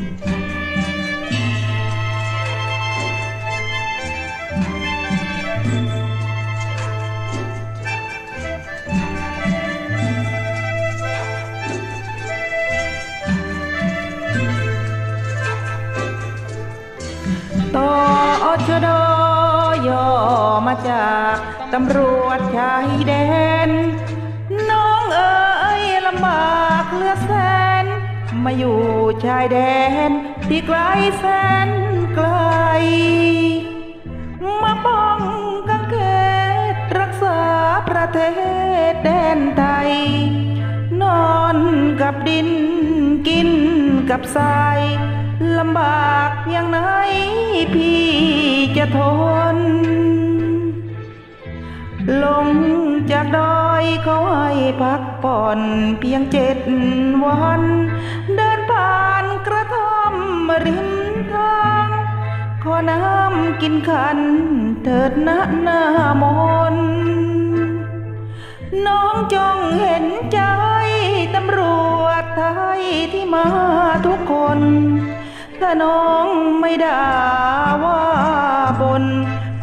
តអចដយោមកจากตำรวจชายแดน น้องเอ๋ยลำบากเหลือแสน มาอยู่ชายแดนที่ไกลแสนไกล มาป้องกันเขตรักษาประเทศแดนไทย นอนกับดินกินกับทรายลำบากเพียงไหนพี่จะทน ลงจากดอยเขาให้พักผ่อนเพียงเจ็ดวัน ริมทางขอน้ำกินขัน เถิดนะหน้ามน น้องจงเห็นใจตำรวจไทยที่มาทุกคน ถ้าน้องไม่ด่าว่าบน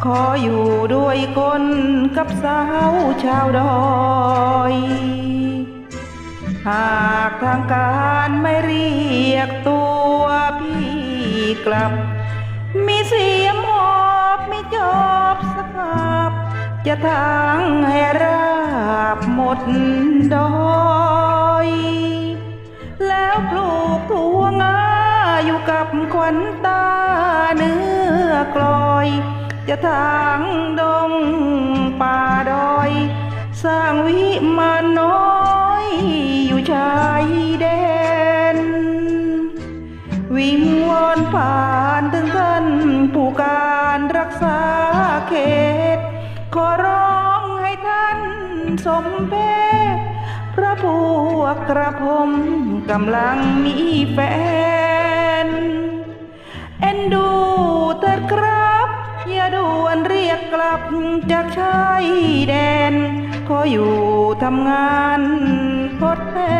ขออยู่ด้วยคนกับสาวชาวดอยหากทางการไม่เรียกตัว กลับ มีเสียมหอบไมีจบสกับจะทางให้ราบหมดดอย แล้วปลูกถั่วงาอยู่กับขวัญตาเนื้อกลอย จะทางดงป่าดอย สร้างวิมานน้อยอยู่ชายแดน ผ่านถึงท่านผู้การรักษาเขต ขอร้องให้ท่านสมเพชพระพวกกระผมกำลังมีแฟน เอ็นดูเถิดครับ อย่าด่วนเรียกกลับจากชายแดน ขออยู่ทำงานทดแทน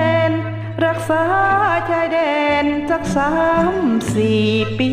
รักษาชายแดนสักสามสี่ปี